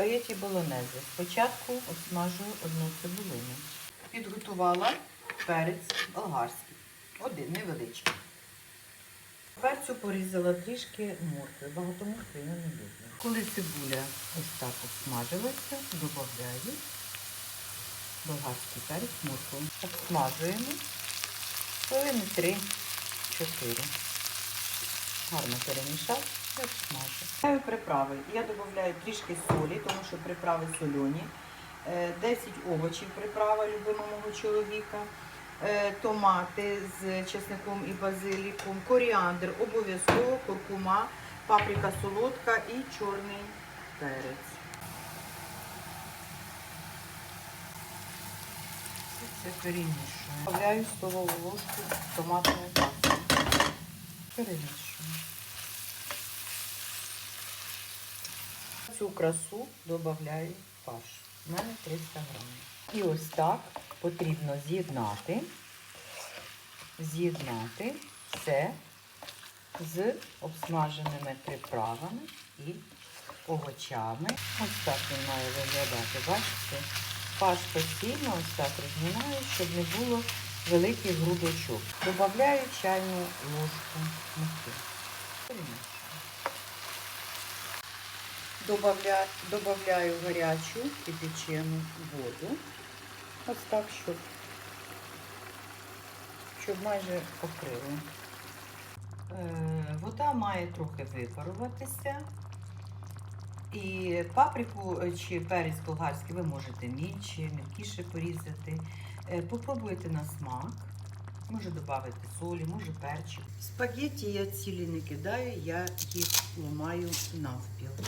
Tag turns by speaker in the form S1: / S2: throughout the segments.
S1: Спагеті болонези. Спочатку обсмажую одну цибулину. Підготувала перець болгарський. Один невеличкий. Перцю порізала трішки моркви. Багато моркви я не люблю. Коли цибуля ось так обсмажилася, додаю болгарський перець моркву. Обсмажуємо хвилини 3-4. Гарно перемішав і обсмажу. Приправи. Я додаю трішки солі, тому що приправи солені. Е, 10 овочів приправа любима мого чоловіка. Е, Томати з чесником і базиліком, коріандр, обов'язково, куркума, паприка солодка і чорний перець. Все перемішую. Добавляю столову ложку томатної пасти. Перемішую. Цю красу додаю фарш. У мене 300 грамів. І ось так потрібно з'єднати, з'єднати все з обсмаженими приправами і овочами. Ось так він має виглядати. Бачите? Фарш постійно ось так розминаю, щоб не було великих грудочок. Добавляю чайну ложку муки. Добавляю гарячу кипячену воду. Ось так, щоб, щоб майже покрило. Е, вода має трохи випаруватися. І паприку е, чи перець болгарський ви можете мільче, мілкіше порізати. Е, Попробуйте на смак. Може додати солі, може перчик. Спагетті я цілі не кидаю, я їх ламаю навпіл.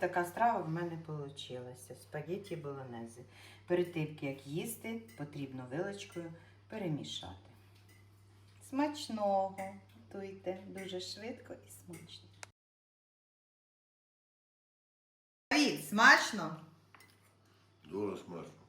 S1: Така страва в мене вийшла. Спагетті болонези. Перед тим, як їсти, потрібно вилочкою перемішати. Смачного! Готуйте дуже швидко і смачно. Смачно?
S2: Дуже смачно.